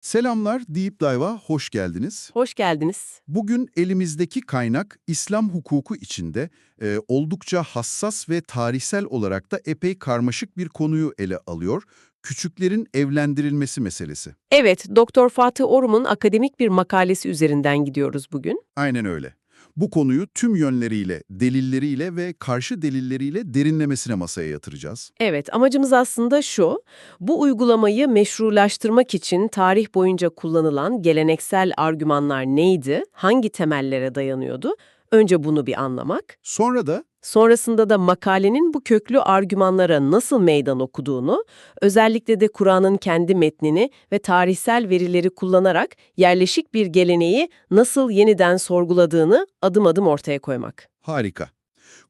Selamlar, Deep Dive'a hoş geldiniz. Hoş geldiniz. Bugün elimizdeki kaynak İslam hukuku içinde e, oldukça hassas ve tarihsel olarak da epey karmaşık bir konuyu ele alıyor. Küçüklerin evlendirilmesi meselesi. Evet, Doktor Fatih Orum'un akademik bir makalesi üzerinden gidiyoruz bugün. Aynen öyle. Bu konuyu tüm yönleriyle, delilleriyle ve karşı delilleriyle derinlemesine masaya yatıracağız. Evet, amacımız aslında şu, bu uygulamayı meşrulaştırmak için tarih boyunca kullanılan geleneksel argümanlar neydi, hangi temellere dayanıyordu? Önce bunu bir anlamak. Sonra da Sonrasında da makalenin bu köklü argümanlara nasıl meydan okuduğunu, özellikle de Kur'an'ın kendi metnini ve tarihsel verileri kullanarak yerleşik bir geleneği nasıl yeniden sorguladığını adım adım ortaya koymak. harika.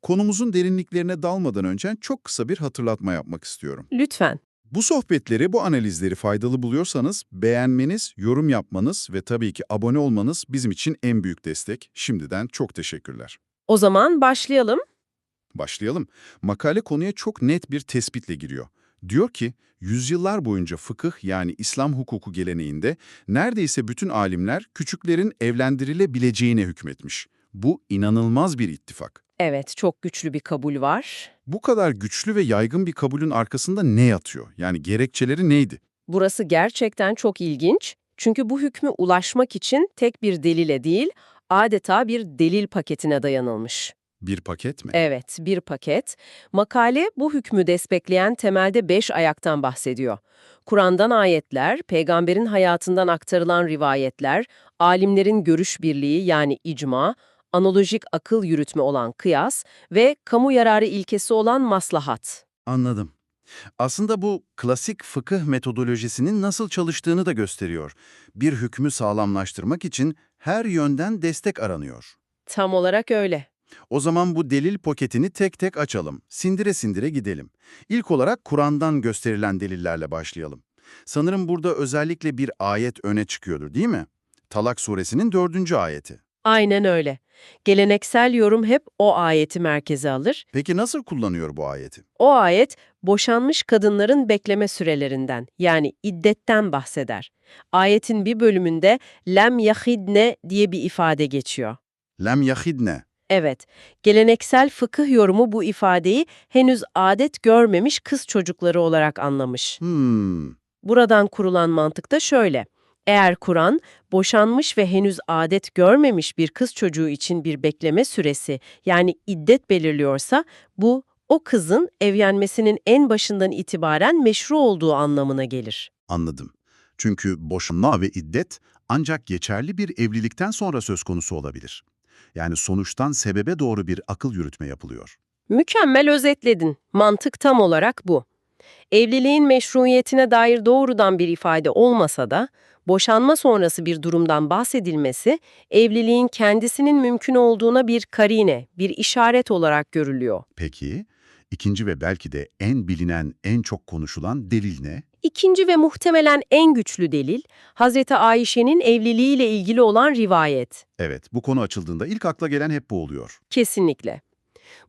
Konumuzun derinliklerine dalmadan önce çok kısa bir hatırlatma yapmak istiyorum. Lütfen. Bu sohbetleri, bu analizleri faydalı buluyorsanız beğenmeniz, yorum yapmanız ve tabii ki abone olmanız bizim için en büyük destek. Şimdiden çok teşekkürler. O zaman başlayalım. Başlayalım. Makale konuya çok net bir tespitle giriyor. Diyor ki, yüzyıllar boyunca fıkıh yani İslam hukuku geleneğinde neredeyse bütün alimler küçüklerin evlendirilebileceğine hükmetmiş. Bu inanılmaz bir ittifak. Evet, çok güçlü bir kabul var. Bu kadar güçlü ve yaygın bir kabulün arkasında ne yatıyor? Yani gerekçeleri neydi? Burası gerçekten çok ilginç. Çünkü bu hükmü ulaşmak için tek bir delile değil, adeta bir delil paketine dayanılmış. Bir paket mi? Evet, bir paket. Makale bu hükmü destekleyen temelde beş ayaktan bahsediyor. Kur'an'dan ayetler, peygamberin hayatından aktarılan rivayetler, alimlerin görüş birliği yani icma, analojik akıl yürütme olan kıyas ve kamu yararı ilkesi olan maslahat. Anladım. Aslında bu klasik fıkıh metodolojisinin nasıl çalıştığını da gösteriyor. Bir hükmü sağlamlaştırmak için her yönden destek aranıyor. Tam olarak öyle. O zaman bu delil paketini tek tek açalım. Sindire sindire gidelim. İlk olarak Kur'an'dan gösterilen delillerle başlayalım. Sanırım burada özellikle bir ayet öne çıkıyordur değil mi? Talak suresinin dördüncü ayeti. Aynen öyle. Geleneksel yorum hep o ayeti merkeze alır. Peki nasıl kullanıyor bu ayeti? O ayet boşanmış kadınların bekleme sürelerinden yani iddetten bahseder. Ayetin bir bölümünde lem yahidne diye bir ifade geçiyor. Lem yahidne. Evet, geleneksel fıkıh yorumu bu ifadeyi henüz adet görmemiş kız çocukları olarak anlamış. Hmm. Buradan kurulan mantık da şöyle. Eğer Kur'an, boşanmış ve henüz adet görmemiş bir kız çocuğu için bir bekleme süresi yani iddet belirliyorsa, bu o kızın evlenmesinin en başından itibaren meşru olduğu anlamına gelir. Anladım. Çünkü boşanma ve iddet ancak geçerli bir evlilikten sonra söz konusu olabilir. Yani sonuçtan sebebe doğru bir akıl yürütme yapılıyor. Mükemmel özetledin. Mantık tam olarak bu. Evliliğin meşruiyetine dair doğrudan bir ifade olmasa da, boşanma sonrası bir durumdan bahsedilmesi, evliliğin kendisinin mümkün olduğuna bir karine, bir işaret olarak görülüyor. Peki, ikinci ve belki de en bilinen, en çok konuşulan delil ne? İkinci ve muhtemelen en güçlü delil, Hazreti Ayşe'nin evliliğiyle ilgili olan rivayet. Evet, bu konu açıldığında ilk akla gelen hep bu oluyor. Kesinlikle.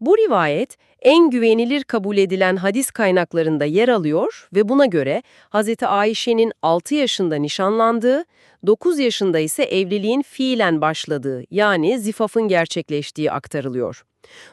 Bu rivayet en güvenilir kabul edilen hadis kaynaklarında yer alıyor ve buna göre Hz. Ayşe'nin 6 yaşında nişanlandığı, 9 yaşında ise evliliğin fiilen başladığı yani zifafın gerçekleştiği aktarılıyor.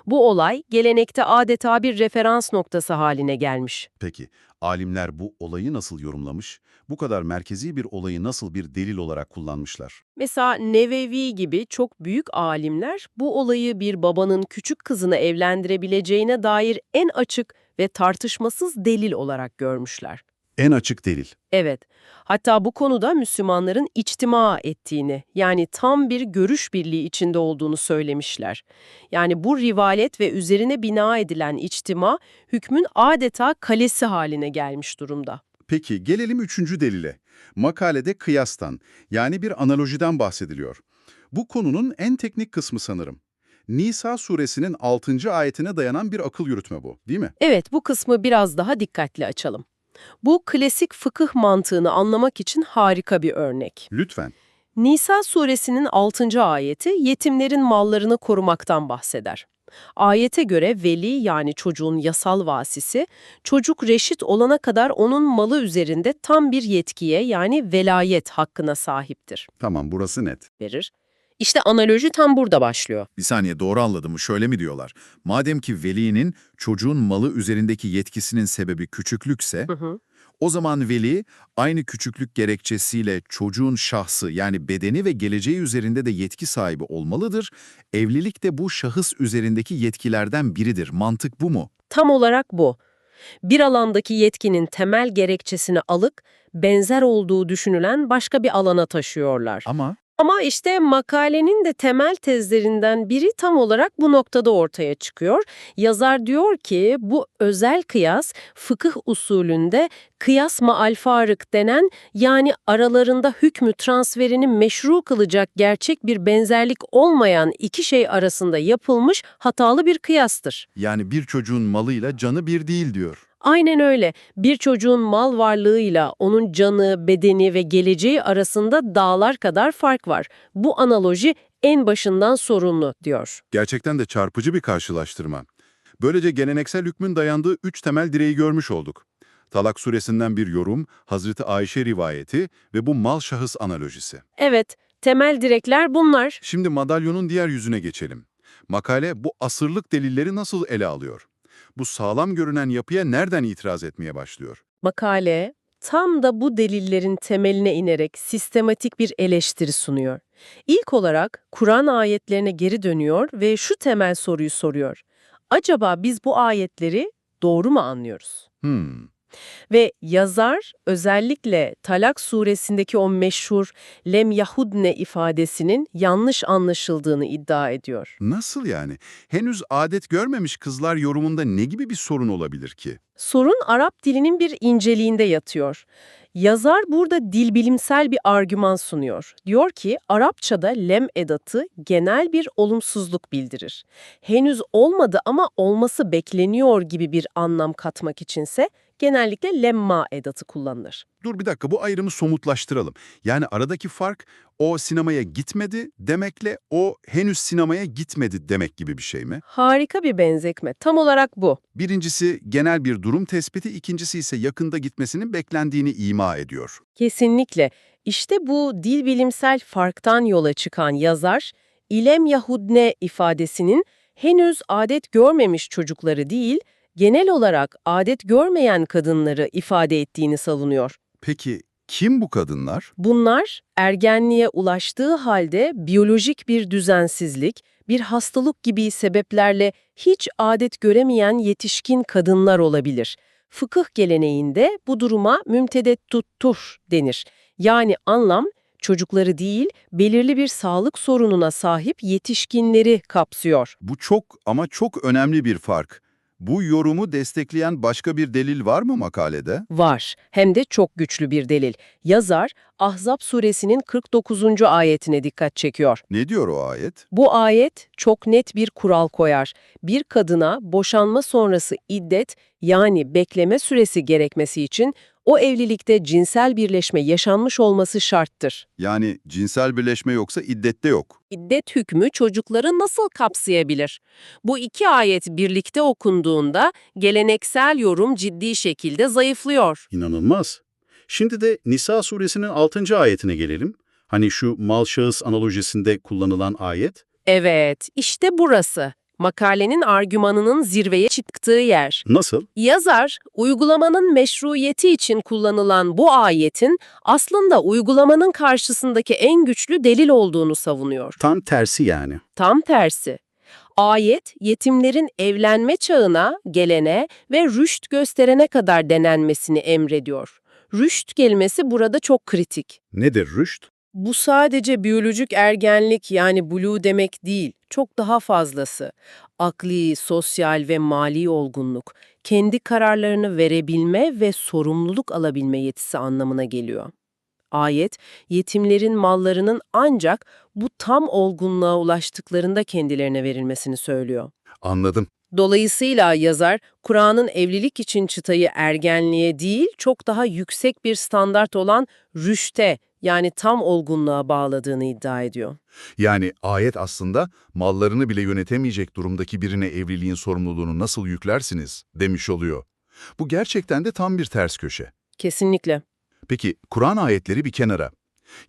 Bu olay gelenekte adeta bir referans noktası haline gelmiş. Peki, alimler bu olayı nasıl yorumlamış? Bu kadar merkezi bir olayı nasıl bir delil olarak kullanmışlar? Mesela Nevevi gibi çok büyük alimler bu olayı bir babanın küçük kızını evlendirebileceğine dair en açık ve tartışmasız delil olarak görmüşler. En açık delil. Evet, hatta bu konuda Müslümanların içtima ettiğini, yani tam bir görüş birliği içinde olduğunu söylemişler. Yani bu rivayet ve üzerine bina edilen içtima, hükmün adeta kalesi haline gelmiş durumda. Peki gelelim üçüncü delile. Makalede kıyastan yani bir analojiden bahsediliyor. Bu konunun en teknik kısmı sanırım. Nisa suresinin 6. ayetine dayanan bir akıl yürütme bu, değil mi? Evet, bu kısmı biraz daha dikkatli açalım. Bu klasik fıkıh mantığını anlamak için harika bir örnek. Lütfen. Nisa suresinin 6. ayeti yetimlerin mallarını korumaktan bahseder. Ayete göre veli yani çocuğun yasal vasisi, çocuk reşit olana kadar onun malı üzerinde tam bir yetkiye yani velayet hakkına sahiptir Tamam burası net. verir. İşte analoji tam burada başlıyor. Bir saniye doğru anladım mı? Şöyle mi diyorlar? Madem ki velinin çocuğun malı üzerindeki yetkisinin sebebi küçüklükse, Hı hı. o zaman veli aynı küçüklük gerekçesiyle çocuğun şahsı yani bedeni ve geleceği üzerinde de yetki sahibi olmalıdır. Evlilik de bu şahıs üzerindeki yetkilerden biridir. Mantık bu mu? Tam olarak bu. Bir alandaki yetkinin temel gerekçesini alıp benzer olduğu düşünülen başka bir alana taşıyorlar. Ama Ama işte makalenin de temel tezlerinden biri tam olarak bu noktada ortaya çıkıyor. Yazar diyor ki bu özel kıyas fıkıh usulünde kıyas maal farık denen yani aralarında hükmü transferini meşru kılacak gerçek bir benzerlik olmayan iki şey arasında yapılmış hatalı bir kıyastır. Yani bir çocuğun malıyla canı bir değil diyor. Aynen öyle. Bir çocuğun mal varlığıyla onun canı, bedeni ve geleceği arasında dağlar kadar fark var. Bu analoji en başından sorunlu, diyor. Gerçekten de çarpıcı bir karşılaştırma. Böylece geleneksel hükmün dayandığı üç temel direği görmüş olduk. Talak suresinden bir yorum, Hazreti Ayşe rivayeti ve bu mal şahıs analojisi. Evet, temel direkler bunlar. Şimdi madalyonun diğer yüzüne geçelim. Makale bu asırlık delilleri nasıl ele alıyor? Bu sağlam görünen yapıya nereden itiraz etmeye başlıyor? Makale, tam da bu delillerin temeline inerek sistematik bir eleştiri sunuyor. İlk olarak Kur'an ayetlerine geri dönüyor ve şu temel soruyu soruyor. Acaba biz bu ayetleri doğru mu anlıyoruz? Hmm, Ve yazar özellikle Talak suresindeki o meşhur lem yahudne ifadesinin yanlış anlaşıldığını iddia ediyor. nasıl yani? Henüz adet görmemiş kızlar yorumunda ne gibi bir sorun olabilir ki? Sorun Arap dilinin bir inceliğinde yatıyor. Yazar burada dilbilimsel bir argüman sunuyor. Diyor ki Arapçada lem edatı genel bir olumsuzluk bildirir. Henüz olmadı ama olması bekleniyor gibi bir anlam katmak içinse genellikle lemma edatı kullanılır. Dur bir dakika bu ayrımı somutlaştıralım. Yani aradaki fark o sinemaya gitmedi demekle o henüz sinemaya gitmedi demek gibi bir şey mi? Harika bir benzetme. Tam olarak bu. Birincisi genel bir durum tespiti, ikincisi ise yakında gitmesinin beklendiğini ima ediyor. Kesinlikle. İşte bu dil bilimsel farktan yola çıkan yazar, ilem yahudne ifadesinin henüz adet görmemiş çocukları değil, genel olarak adet görmeyen kadınları ifade ettiğini savunuyor. Peki kim bu kadınlar? Bunlar ergenliğe ulaştığı halde biyolojik bir düzensizlik, bir hastalık gibi sebeplerle hiç adet göremeyen yetişkin kadınlar olabilir. Fıkıh geleneğinde bu duruma mümtedet tuttur denir. Yani anlam çocukları değil, belirli bir sağlık sorununa sahip yetişkinleri kapsıyor. Bu çok ama çok önemli bir fark. Bu yorumu destekleyen başka bir delil var mı makalede? Var. Hem de çok güçlü bir delil. Yazar, Ahzab suresinin 49. ayetine dikkat çekiyor. Ne diyor o ayet? Bu ayet çok net bir kural koyar. Bir kadına boşanma sonrası iddet yani bekleme süresi gerekmesi için o evlilikte cinsel birleşme yaşanmış olması şarttır. Yani cinsel birleşme yoksa iddette yok. İddet hükmü çocukları nasıl kapsayabilir? Bu iki ayet birlikte okunduğunda geleneksel yorum ciddi şekilde zayıflıyor. İnanılmaz. Şimdi de Nisa suresinin 6. ayetine gelelim. Hani şu mal şahıs analojisinde kullanılan ayet. Evet, işte burası. Makalenin argümanının zirveye çıktığı yer. Nasıl? Yazar, uygulamanın meşruiyeti için kullanılan bu ayetin aslında uygulamanın karşısındaki en güçlü delil olduğunu savunuyor. Tam tersi yani. Tam tersi. Ayet, yetimlerin evlenme çağına, gelene ve rüşt gösterene kadar denenmesini emrediyor. Rüşt kelimesi burada çok kritik. Nedir rüşt? Bu sadece biyolojik ergenlik yani blue demek değil, çok daha fazlası. Akli, sosyal ve mali olgunluk, kendi kararlarını verebilme ve sorumluluk alabilme yetisi anlamına geliyor. Ayet, yetimlerin mallarının ancak bu tam olgunluğa ulaştıklarında kendilerine verilmesini söylüyor. Anladım. Dolayısıyla yazar, Kur'an'ın evlilik için çıtayı ergenliğe değil, çok daha yüksek bir standart olan rüşte, yani tam olgunluğa bağladığını iddia ediyor. Yani ayet aslında mallarını bile yönetemeyecek durumdaki birine evliliğin sorumluluğunu nasıl yüklersiniz demiş oluyor. Bu gerçekten de tam bir ters köşe. Kesinlikle. Peki Kur'an ayetleri bir kenara.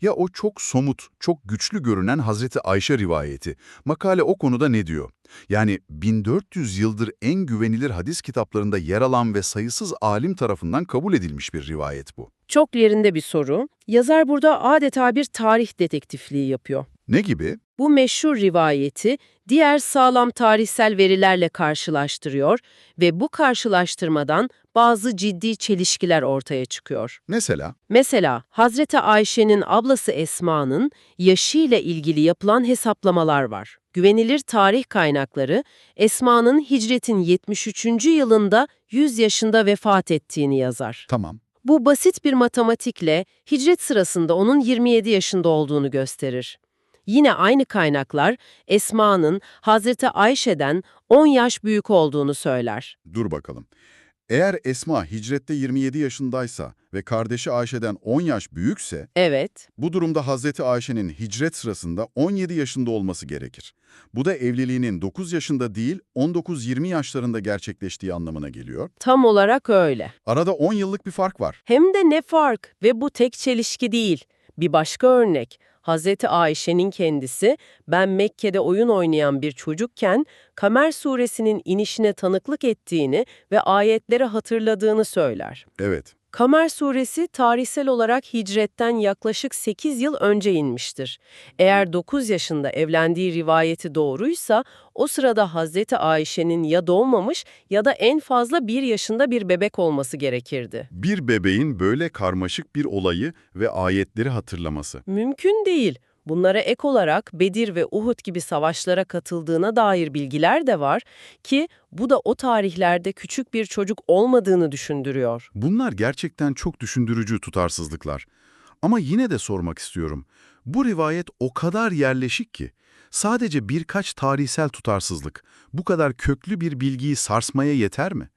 Ya o çok somut, çok güçlü görünen Hazreti Ayşe rivayeti. Makale o konuda ne diyor? Yani 1400 yıldır en güvenilir hadis kitaplarında yer alan ve sayısız alim tarafından kabul edilmiş bir rivayet bu. Çok yerinde bir soru. Yazar burada adeta bir tarih detektifliği yapıyor. Ne gibi? Bu meşhur rivayeti diğer sağlam tarihsel verilerle karşılaştırıyor ve bu karşılaştırmadan bazı ciddi çelişkiler ortaya çıkıyor. Mesela Mesela Hazreti Ayşe'nin ablası Esma'nın yaşıyla ilgili yapılan hesaplamalar var. Güvenilir tarih kaynakları Esma'nın hicretin 73. yılında 100 yaşında vefat ettiğini yazar. tamam. Bu basit bir matematikle hicret sırasında onun 27 yaşında olduğunu gösterir. Yine aynı kaynaklar Esma'nın Hazreti Ayşe'den 10 yaş büyük olduğunu söyler. Dur bakalım. Eğer Esma hicrette 27 yaşındaysa ve kardeşi Ayşe'den 10 yaş büyükse, Evet, bu durumda Hazreti Ayşe'nin hicret sırasında 17 yaşında olması gerekir. Bu da evliliğinin 9 yaşında değil 19-20 yaşlarında gerçekleştiği anlamına geliyor. tam olarak öyle. Arada 10 yıllık bir fark var. Hem de ne fark ve bu tek çelişki değil. Bir başka örnek. Hazreti Ayşe'nin kendisi, ben Mekke'de oyun oynayan bir çocukken Kamer suresinin inişine tanıklık ettiğini ve ayetleri hatırladığını söyler. Evet. Kamer suresi tarihsel olarak hicretten yaklaşık 8 yıl önce inmiştir. Eğer 9 yaşında evlendiği rivayeti doğruysa o sırada Hazreti Ayşe'nin ya doğmamış ya da en fazla 1 yaşında bir bebek olması gerekirdi. Bir bebeğin böyle karmaşık bir olayı ve ayetleri hatırlaması. Mümkün değil. Bunlara ek olarak Bedir ve Uhud gibi savaşlara katıldığına dair bilgiler de var ki bu da o tarihlerde küçük bir çocuk olmadığını düşündürüyor. Bunlar gerçekten çok düşündürücü tutarsızlıklar. Ama yine de sormak istiyorum. Bu rivayet o kadar yerleşik ki, sadece birkaç tarihsel tutarsızlık bu kadar köklü bir bilgiyi sarsmaya yeter mi?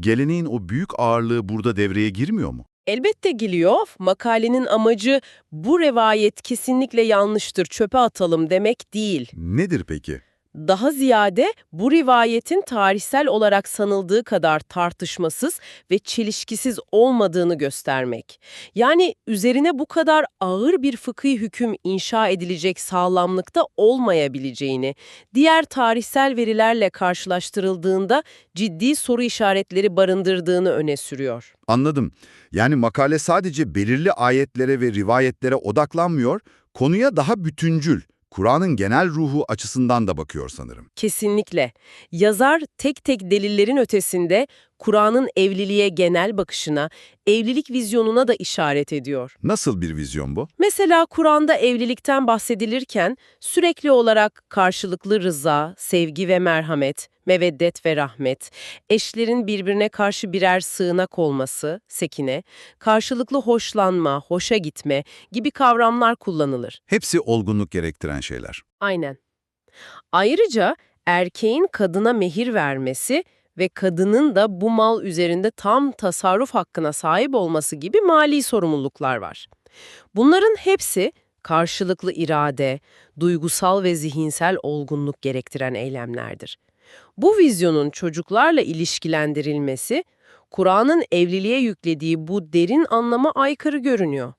Geleneğin o büyük ağırlığı burada devreye girmiyor mu? Elbette geliyor. Makalenin amacı bu rivayet kesinlikle yanlıştır, çöpe atalım demek değil. Nedir peki? Daha ziyade bu rivayetin tarihsel olarak sanıldığı kadar tartışmasız ve çelişkisiz olmadığını göstermek. Yani üzerine bu kadar ağır bir fıkhi hüküm inşa edilecek sağlamlıkta olmayabileceğini, diğer tarihsel verilerle karşılaştırıldığında ciddi soru işaretleri barındırdığını öne sürüyor. Anladım. Yani makale sadece belirli ayetlere ve rivayetlere odaklanmıyor, konuya daha bütüncül, Kur'an'ın genel ruhu açısından da bakıyor sanırım. Kesinlikle. Yazar tek tek delillerin ötesinde Kur'an'ın evliliğe genel bakışına, evlilik vizyonuna da işaret ediyor. Nasıl bir vizyon bu? Mesela Kur'an'da evlilikten bahsedilirken sürekli olarak karşılıklı rıza, sevgi ve merhamet, meveddet ve rahmet, eşlerin birbirine karşı birer sığınak olması, sekine, karşılıklı hoşlanma, hoşa gitme gibi kavramlar kullanılır. Hepsi olgunluk gerektiren şeyler. Aynen. Ayrıca erkeğin kadına mehir vermesi ve kadının da bu mal üzerinde tam tasarruf hakkına sahip olması gibi mali sorumluluklar var. Bunların hepsi karşılıklı irade, duygusal ve zihinsel olgunluk gerektiren eylemlerdir. Bu vizyonun çocuklarla ilişkilendirilmesi, Kur'an'ın evliliğe yüklediği bu derin anlama aykırı görünüyor.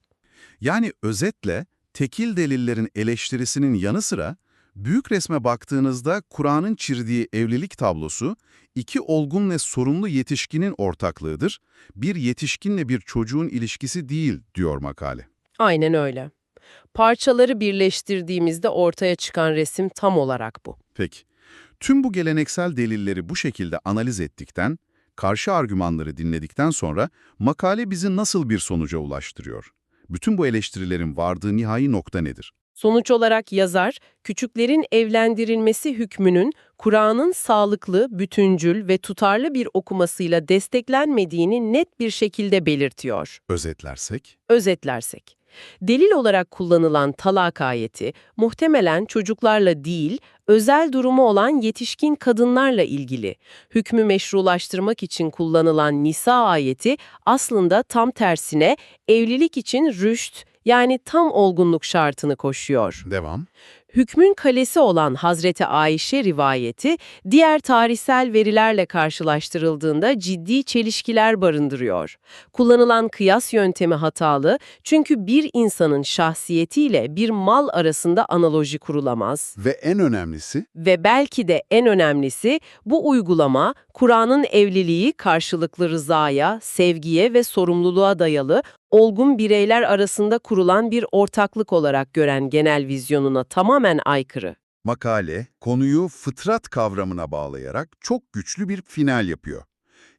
Yani özetle tekil delillerin eleştirisinin yanı sıra büyük resme baktığınızda Kur'an'ın çizdiği evlilik tablosu iki olgun ve sorumlu yetişkinin ortaklığıdır. Bir yetişkinle bir çocuğun ilişkisi değil diyor makale. Aynen öyle. Parçaları birleştirdiğimizde ortaya çıkan resim tam olarak bu. Peki, tüm bu geleneksel delilleri bu şekilde analiz ettikten, karşı argümanları dinledikten sonra makale bizi nasıl bir sonuca ulaştırıyor? Bütün bu eleştirilerin vardığı nihai nokta nedir? Sonuç olarak yazar, küçüklerin evlendirilmesi hükmünün Kur'an'ın sağlıklı, bütüncül ve tutarlı bir okumasıyla desteklenmediğini net bir şekilde belirtiyor. Özetlersek, Özetlersek. Delil olarak kullanılan talak ayeti muhtemelen çocuklarla değil, özel durumu olan yetişkin kadınlarla ilgili. Hükmü meşrulaştırmak için kullanılan Nisa ayeti aslında tam tersine evlilik için rüşt, Yani tam olgunluk şartını koşuyor. Devam. Hükmün kalesi olan Hazreti Ayşe rivayeti diğer tarihsel verilerle karşılaştırıldığında ciddi çelişkiler barındırıyor. Kullanılan kıyas yöntemi hatalı çünkü bir insanın şahsiyetiyle bir mal arasında analoji kurulamaz. Ve en önemlisi Ve belki de en önemlisi bu uygulama Kur'an'ın evliliği karşılıklı rızaya, sevgiye ve sorumluluğa dayalı olgun bireyler arasında kurulan bir ortaklık olarak gören genel vizyonuna tamamen aykırı. makale konuyu fıtrat kavramına bağlayarak çok güçlü bir final yapıyor.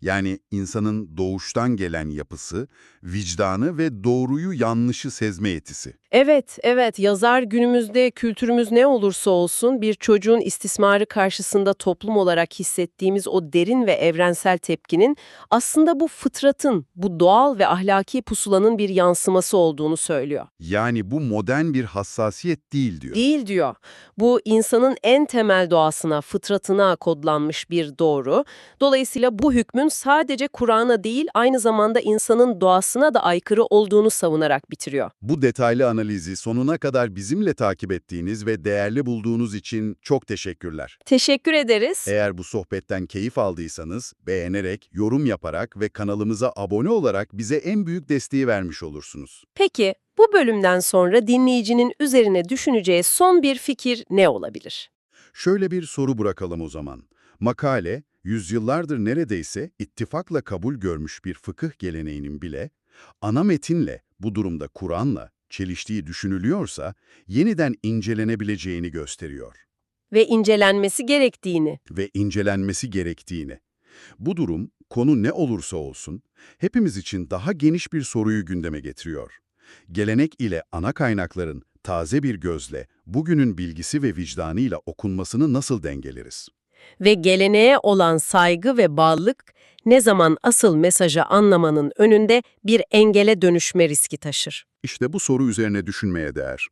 Yani insanın doğuştan gelen yapısı, vicdanı ve doğruyu yanlışı sezme yetisi. Evet, evet yazar günümüzde kültürümüz ne olursa olsun bir çocuğun istismarı karşısında toplum olarak hissettiğimiz o derin ve evrensel tepkinin aslında bu fıtratın, bu doğal ve ahlaki pusulanın bir yansıması olduğunu söylüyor. Yani bu modern bir hassasiyet değil diyor. Değil diyor. Bu insanın en temel doğasına, fıtratına kodlanmış bir doğru. Dolayısıyla bu hükmün sadece Kur'an'a değil aynı zamanda insanın doğasına da aykırı olduğunu savunarak bitiriyor. Bu detaylı analizi sonuna kadar bizimle takip ettiğiniz ve değerli bulduğunuz için çok teşekkürler. Teşekkür ederiz. Eğer bu sohbetten keyif aldıysanız beğenerek, yorum yaparak ve kanalımıza abone olarak bize en büyük desteği vermiş olursunuz. Peki bu bölümden sonra dinleyicinin üzerine düşüneceği son bir fikir ne olabilir? Şöyle bir soru bırakalım o zaman. Makale, yüzyıllardır neredeyse ittifakla kabul görmüş bir fıkıh geleneğinin bile, ana metinle, bu durumda Kur'an'la çeliştiği düşünülüyorsa, yeniden incelenebileceğini gösteriyor Ve incelenmesi gerektiğini. ve incelenmesi gerektiğini. Bu durum, konu ne olursa olsun, hepimiz için daha geniş bir soruyu gündeme getiriyor. Gelenek ile ana kaynakların taze bir gözle, bugünün bilgisi ve vicdanıyla okunmasını nasıl dengeleriz? Ve geleneğe olan saygı ve bağlılık ne zaman asıl mesajı anlamanın önünde bir engele dönüşme riski taşır. İşte bu soru üzerine düşünmeye değer.